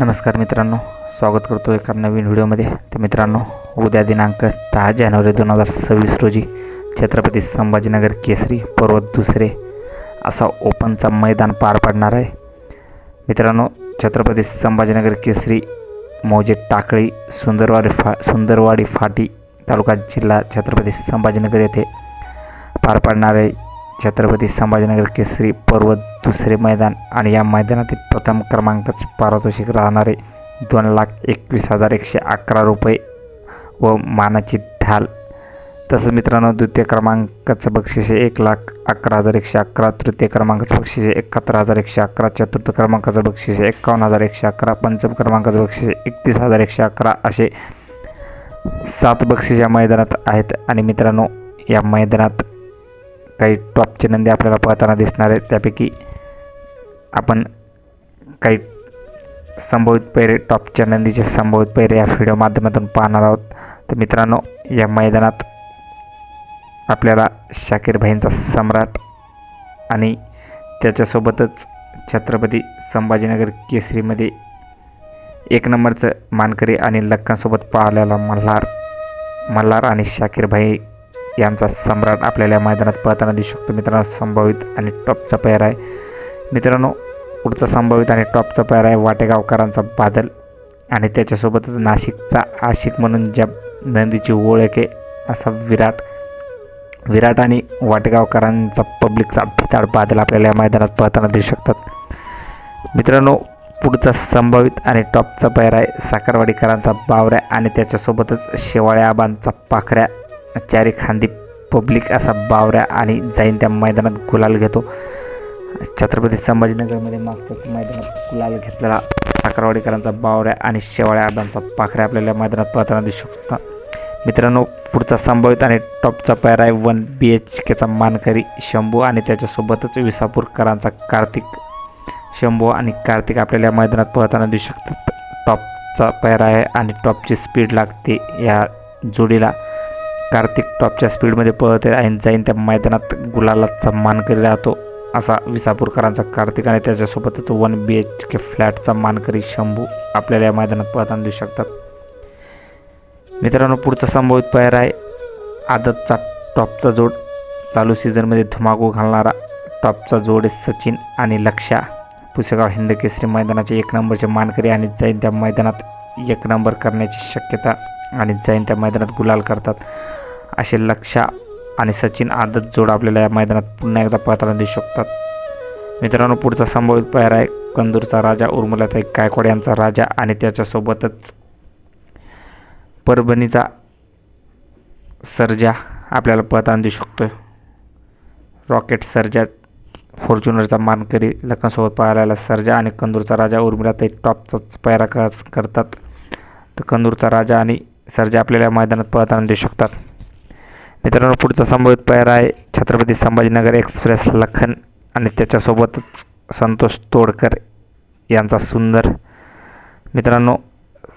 नमस्कार मित्रांनो स्वागत करतो एका नवीन व्हिडिओमध्ये. तर मित्रांनो उद्या दिनांक दहा जानेवारी दोन हजार सव्वीस रोजी छत्रपती संभाजीनगर केसरी पर्वत दुसरे असा ओपनचा मैदान पार पडणार आहे. मित्रांनो छत्रपती संभाजीनगर केसरी मौजे टाकळी सुंदरवाडी फा सुंदरवाडी फाटी तालुका जिल्हा छत्रपती संभाजीनगर येथे पार पडणार आहे. छत्रपती संभाजीनगर केसरी पर्वत दुसरे मैदान आणि या मैदानातील प्रथम क्रमांकाचे पारितोषिक राहणारे दोन लाख एकवीस हजार एकशे अकरा रुपये व मानाची ढाल. तसंच मित्रांनो द्वितीय क्रमांकाचं बक्षीस एक लाख अकरा हजार एकशे अकरा तृतीय क्रमांकाचं बक्षीस एकाहत्तर हजार एकशे अकरा चतुर्थ क्रमांकाचं बक्षीस एकावन्न हजार एकशे अकरा पंचम क्रमांकाचं बक्षीस एकतीस हजार एकशे अकरा असे सात बक्षीस या मैदानात आहेत. आणि मित्रांनो या मैदानात काही टॉपचे नंदी आपल्याला पळताना दिसणार आहेत. त्यापैकी आपण काही संभवित पैरे टॉपच्या नंदीचे संभवित पैरे या व्हिडिओ माध्यमातून पाहणार आहोत. तर मित्रांनो या मैदानात आपल्याला शाकीर भाईंचा सम्राट आणि त्याच्यासोबतच छत्रपती संभाजीनगर केसरीमध्ये एक नंबरचं मानकरी आणि लक्कांसोबत पाहिलेला मल्हार मल्हार आणि शाकीर भाई यांचा सम्राट आपल्याला मैदानात पळताना दिसू शकतो. मित्रांनो संभावित आणि टॉपचा पेअर आहे. मित्रांनो पुढचा संभावित आणि टॉपचा पेअर आहे वाटेगावकरांचा बादल. आणि त्याच्यासोबतच नाशिकचा आशिक म्हणून ज्या नंदीची ओळख आहे असा विराट विराट आणि वाटेगावकरांचा पब्लिकचा भिताड बादल आपल्याला या मैदानात पळताना दिसू शकतात. मित्रांनो पुढचा संभावित आणि टॉपचा पेअर आहे साखरवाडीकरांचा बावऱ्या आणि त्याच्यासोबतच शेवाळ्या आबांचा पाखऱ्या. चारी खांदी पब्लिक असा बावऱ्या आणि जाईन त्या मैदानात गुलाल घेतो. छत्रपती संभाजीनगरमध्ये मागच्याच मैदानात गुलाल घेतलेला साखरवाडीकरांचा बावऱ्या आणि शेवाळ्या आदांचा पाखऱ्या आपल्याला मैदानात पळताना दिसू शकतात. मित्रांनो पुढचा संभावित आणि टॉपचा पेअर आहे वन बी एच केचा मानकरी शंभू आणि त्याच्यासोबतच विसापूरकरांचा कार्तिक शंभू आणि कार्तिक आपल्याला या मैदानात पळताना दिसू शकतात. टॉपचा पेअर आहे आणि टॉपची स्पीड लागते या जोडीला. कार्तिक टॉपच्या स्पीडमध्ये पळत आहे आणि जाईन त्या मैदानात गुलालाचा मानकरी राहतो असा विसापूरकरांचा कार्तिक आणि त्याच्यासोबतच वन बी एच के फ्लॅटचा मानकरी शंभू आपल्याला या मैदानात पळताना देऊ शकतात. मित्रांनो पुढचा संभवित पेअर आहे आदतचा टॉपचा जोड. चालू सीझनमध्ये धुमाकूळ घालणारा टॉपचा जोड आहे सचिन आणि लक्षा. पुसेगाव हिंद केसरी मैदानाचे एक नंबरचे मानकरी आणि जैन त्या मैदानात एक नंबर करण्याची शक्यता आणि जैन त्या मैदानात गुलाल करतात. असे लक्षा आणि सचिन आदत जोड आपल्याला या मैदानात पुन्हा एकदा पळताना दिसू शकतात. मित्रांनो पुढचा संभवित पायरा आहे कंदूरचा राजा उर्मिलाताई गायकवाड यांचा राजा आणि त्याच्यासोबतच परभणीचा सर्जा आपल्याला पळताना दिसू शकतो रॉकेट सर्जा फॉर्च्युनरचा मानकरी लखनसोबत पाहायला सर्जा आणि कंदूरचा राजा उर्मिलाताई टॉपचाच पायरा कर करतात. तर कंदूरचा राजा आणि सर्जा आपल्याला या मैदानात पळताना दिसू शकतात. मित्रांनो पुढचा संभवित पायरा आहे छत्रपती संभाजीनगर एक्सप्रेस लखन आणि त्याच्यासोबतच संतोष तोडकर यांचा सुंदर. मित्रांनो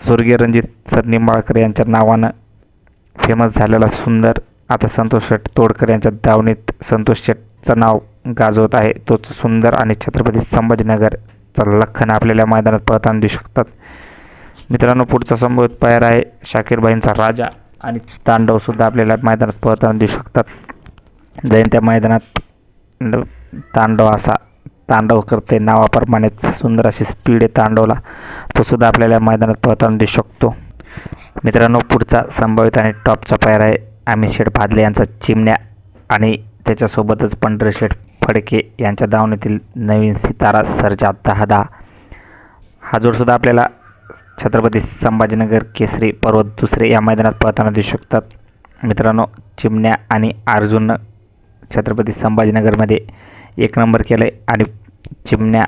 स्वर्गीय रणजित सर निंबाळकर यांच्या नावानं फेमस झालेला सुंदर. आता संतोष शेट तोडकर यांच्या दावणीत संतोष शेटचं नाव गाजवत आहे. तोच सुंदर आणि छत्रपती संभाजीनगरचा लखन आपल्याला मैदानात पळताना देऊ शकतात. मित्रांनो पुढचा संभवित पायर आहे शाकीरबाईंचा राजा. आणि तांडवसुद्धा आपल्याला मैदानात पळताना देऊ शकतात. जयंत्या मैदानात तांडव असा तांडव करते नावाप्रमाणेच सुंदर अशी स्पीड आहे तांडवला. तोसुद्धा आपल्याला मैदानात पळताना देऊ शकतो. मित्रांनो पुढचा संभावित आणि टॉपचा पायर आहे आम्ही शेठ भादले यांचा चिमण्या आणि त्याच्यासोबतच पंढरशेठ फडके यांच्या दावणीतील नवीन सितारा सर्जा दहा दहा. हा जोडसुद्धा आपल्याला छत्रपती संभाजीनगर केसरी पर्वत दुसरे या मैदानात पळताना दिसू शकतात. मित्रांनो चिमण्या आणि अर्जुननं छत्रपती संभाजीनगरमध्ये एक नंबर केलं आहे आणि चिमण्या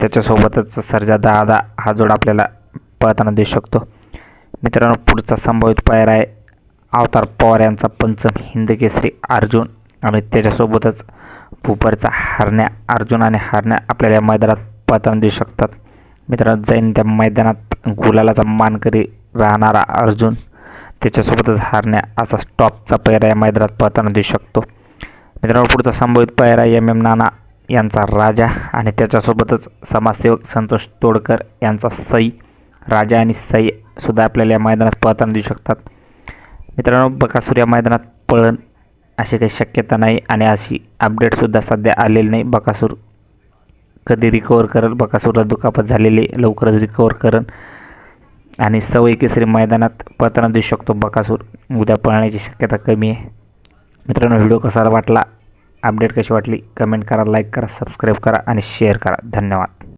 त्याच्यासोबतच सर्जा दहा दहा हा जोड आपल्याला पळताना दिसू शकतो. मित्रांनो पुढचा संभावित पायर आहे अवतार पवार यांचा पंचम हिंद केसरी अर्जुन आणि त्याच्यासोबतच भूपरचा हरण्या अर्जुन आणि हरण्या आपल्याला या मैदानात पळताना देऊ शकतात. मित्रांनो जैन त्या मैदानात गुलालाचा मानकरी राहणारा अर्जुन त्याच्यासोबतच हारण्या असा स्टॉपचा पैरा या मैदानात पळताना दिसू शकतो. मित्रांनो पुढचा संभवित पैरा एम एम नाना यांचा राजा आणि त्याच्यासोबतच समाजसेवक संतोष तोडकर यांचा सई. राजा आणि सई सुद्धा आपल्याला या मैदानात पळताना दिसू शकतात. मित्रांनो बकासूर या मैदानात पळण अशी काही शक्यता नाही आणि अशी अपडेटसुद्धा सध्या आलेली नाही. बकासूर कधी रिकवर करेल. बकासूरला दुखापत झालेली लवकरच रिकवर करेल. आणि सवय केसरी मैदानात पळताना दिसू शकतो. बकासूर उद्या पळण्याची शक्यता कमी आहे. मित्रांनो व्हिडिओ कसा वाटला? अपडेट कशी वाटली? कमेंट करा लाईक करा सबस्क्राईब करा आणि शेअर करा. धन्यवाद.